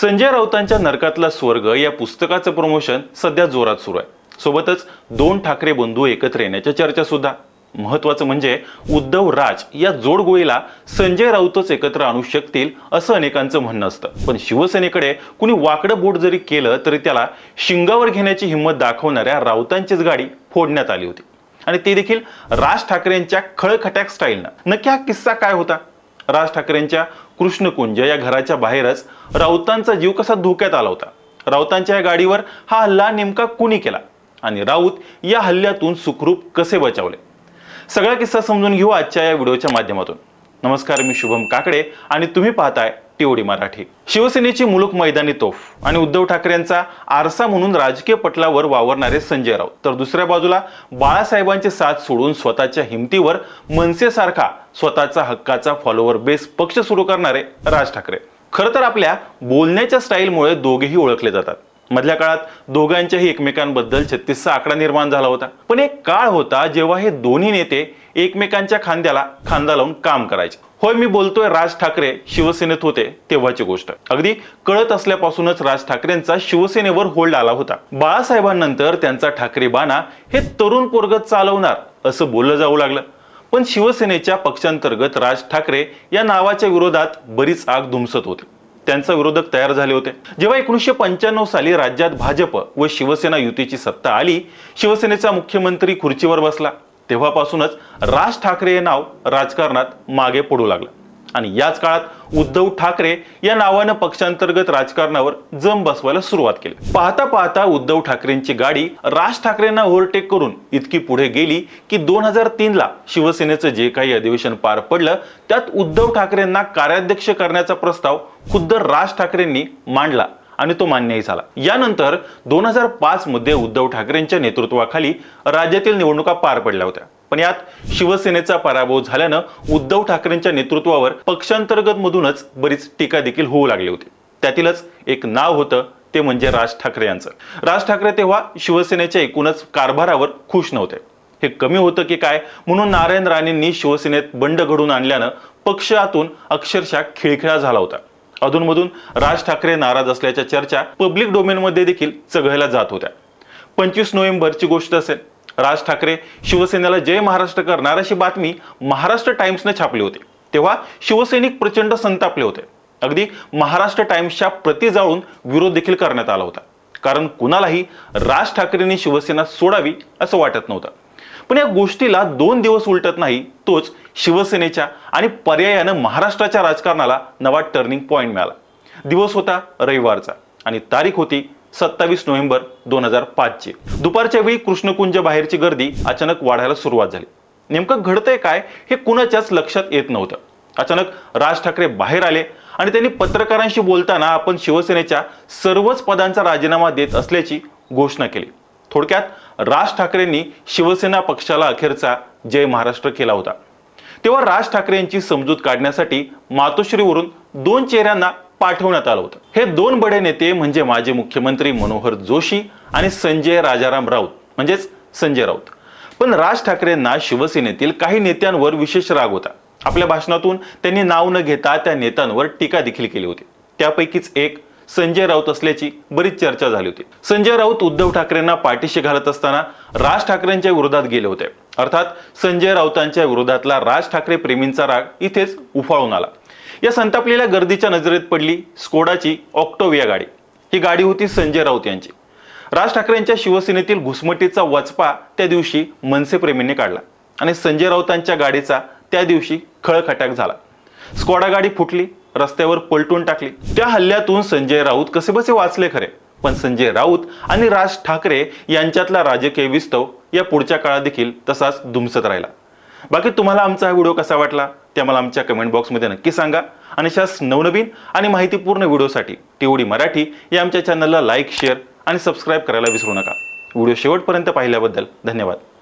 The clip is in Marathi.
संजय राऊतांच्या नरकातला स्वर्ग या पुस्तकाचं प्रमोशन सध्या जोरात सुरू आहे. सोबतच दोन ठाकरे बंधू एकत्र येण्याच्या चर्चा सुद्धा. महत्वाचं म्हणजे उद्धव राज या जोडगोळीला संजय राऊतच एकत्र आणू शकतील असं अनेकांचं म्हणणं असतं. पण शिवसेनेकडे कुणी वाकडं बोट जरी केलं तरी त्याला शिंगावर घेण्याची हिंमत दाखवणाऱ्या राऊतांचीच गाडी फोडण्यात आली होती. आणि ते देखील राज ठाकरेंच्या खळखट्याक स्टाईलनं नक्की हा किस्सा काय होता? राज ठाकरेंच्या कृष्णकुंज या घराच्या बाहेरच राऊतांचा जीव कसा धोक्यात आला होता. राऊतांच्या या गाडीवर हा हल्ला नेमका कुणी केला? आणि राऊत या हल्ल्यातून सुखरूप कसे बचावले? सगळा किस्सा समजून घेऊ आजच्या या व्हिडिओच्या माध्यमातून. नमस्कार मी शुभम काकडे आणि तुम्ही पाहताय तेवढी मराठी. शिवसेनेची मुलूक मैदानी तोफ आणि उद्धव ठाकरेंचा आरसा म्हणून राजकीय पटलावर वावरणारे संजय राऊत. तर दुसऱ्या बाजूला बाळासाहेबांचे साथ सोडून स्वतःच्या हिमतीवर मनसेसारखा स्वतःचा हक्काचा फॉलोअर बेस पक्ष सुरू करणारे राज ठाकरे. खरं तर आपल्या बोलण्याच्या स्टाईलमुळे दोघेही ओळखले जातात. मधल्या काळात दोघांच्याही एकमेकांबद्दल छत्तीसचा आकडा निर्माण झाला होता. पण एक काळ होता जेव्हा हे दोन्ही नेते एकमेकांच्या खांद्याला खांदा लावून काम करायचे. होय मी बोलतोय राज ठाकरे शिवसेनेत होते तेव्हाची गोष्ट. अगदी कळत असल्यापासूनच राज ठाकरेंचा शिवसेनेवर होल्ड आला होता. बाळासाहेबांनंतर त्यांचा ठाकरे बाणा हे तरुण पोरगत चालवणार असं बोललं जाऊ लागलं. पण शिवसेनेच्या पक्षांतर्गत राज ठाकरे या नावाच्या विरोधात बरीच आग धुमसत होते. त्यांचा विरोधक तयार झाले होते. जेव्हा एकोणीसशे पंच्याण्णव साली राज्यात भाजप व शिवसेना युतीची सत्ता आली शिवसेनेचा मुख्यमंत्री खुर्चीवर बसला. तेव्हापासूनच राज ठाकरे हे नाव राजकारणात मागे पडू लागलं. आणि याच काळात उद्धव ठाकरे या नावानं पक्षांतर्गत राजकारणावर जम बसवायला सुरुवात केली. पाहता पाहता उद्धव ठाकरेंची गाडी राज ठाकरेंना ओव्हरटेक करून इतकी पुढे गेली की दोन हजार तीनला शिवसेनेचं जे काही अधिवेशन पार पडलं त्यात उद्धव ठाकरेंना कार्याध्यक्ष करण्याचा प्रस्ताव खुद्द राज ठाकरेंनी मांडला. आणि तो मान्यही झाला. यानंतर दोन हजार पाच मध्ये उद्धव ठाकरेंच्या नेतृत्वाखाली राज्यातील निवडणुका पार पडल्या होत्या. पण यात शिवसेनेचा पराभव झाल्यानं उद्धव ठाकरेंच्या नेतृत्वावर पक्षांतर्गत मधूनच बरीच टीका देखील होऊ लागली होती. त्यातीलच एक नाव होतं ते म्हणजे राज ठाकरे यांचं. राज ठाकरे तेव्हा शिवसेनेच्या एकूणच कारभारावर खुश नव्हते. हे कमी होतं की काय? म्हणून नारायण राणेंनी शिवसेनेत बंड घडून आणल्यानं पक्षातून अक्षरशः खिळखिळा झाला होता. अधूनमधून राज ठाकरे नाराज असल्याच्या चर्चा पब्लिक डोमेनमध्ये देखील चघळल्या जात होत्या. पंचवीस नोव्हेंबरची गोष्ट असेल राज ठाकरे शिवसेनेला जय महाराष्ट्र करणार अशी बातमी महाराष्ट्र टाइम्सने छापली होती. तेव्हा शिवसैनिक प्रचंड संतापले होते. अगदी महाराष्ट्र टाइम्सच्या प्रती जाळून विरोध देखील करण्यात आला होता. कारण कुणालाही राज ठाकरेंनी शिवसेना सोडावी असं वाटत नव्हतं. पण या गोष्टीला दोन दिवस उलटत नाही तोच शिवसेनेच्या आणि पर्यायानं महाराष्ट्राच्या राजकारणाला नवा टर्निंग पॉईंट मिळाला. दिवस होता रविवारचा आणि तारीख होती सत्तावीस नोव्हेंबर दोन हजार पाचची. दुपारच्या वेळी कृष्णकुंज बाहेरची गर्दी अचानक वाढायला सुरुवात झाली. नेमकं घडतंय काय हे कुणाच्याच लक्षात येत नव्हतं. अचानक राज ठाकरे बाहेर आले आणि त्यांनी पत्रकारांशी बोलताना आपण शिवसेनेच्या सर्वच पदांचा राजीनामा देत असल्याची घोषणा केली. थोडक्यात राज ठाकरेंनी शिवसेना पक्षाला अखेरचा जय महाराष्ट्र केला होता. तेव्हा राज ठाकरेंची समजूत काढण्यासाठी मातोश्रीवरून दोन चेहऱ्यांना पाठवण्यात आलं होतं. हे दोन बडे नेते म्हणजे माजी मुख्यमंत्री मनोहर जोशी आणि संजय राजाराम राऊत म्हणजेच संजय राऊत. पण राज ठाकरेंना शिवसेनेतील काही नेत्यांवर विशेष राग होता. आपल्या भाषणातून त्यांनी नाव न घेता त्या नेत्यांवर टीका देखील केली होती. त्यापैकीच एक संजय राऊत असल्याची बरीच चर्चा झाली होती. संजय राऊत उद्धव ठाकरेंना पाठीशी घालत असताना राज ठाकरेंच्या विरोधात गेले होते. अर्थात संजय राऊतांच्या विरोधातला राज ठाकरे प्रेमींचा राग इथेच उफाळून आला. या संतापलेल्या गर्दीच्या नजरेत पडली स्कोडाची ऑक्टोविया गाडी. ही गाडी होती संजय राऊत यांची. राज ठाकरेंच्या शिवसेनेतील घुसमटीचा वचपा त्या दिवशी मनसेप्रेमींनी काढला आणि संजय राऊतांच्या गाडीचा त्या दिवशी खळखटाक झाला. स्कॉडा गाडी फुटली रस्त्यावर पलटून टाकली. त्या हल्ल्यातून संजय राऊत कसे बसे वाचले खरे? पण संजय राऊत आणि राज ठाकरे यांच्यातला राजकीय विस्तव या पुढच्या काळात देखील तसाच धुमसत राहिला. बाकी तुम्हाला आमचा हा व्हिडिओ कसा वाटला? ते आम्हाला आमच्या कमेंट बॉक्समध्ये नक्की सांगा. आणि अशाच नवनवीन आणि माहितीपूर्ण व्हिडिओसाठी टीओडी मराठी या आमच्या चॅनलला लाईक शेअर आणि सबस्क्राईब करायला विसरू नका. व्हिडिओ शेवटपर्यंत पाहिल्याबद्दल धन्यवाद.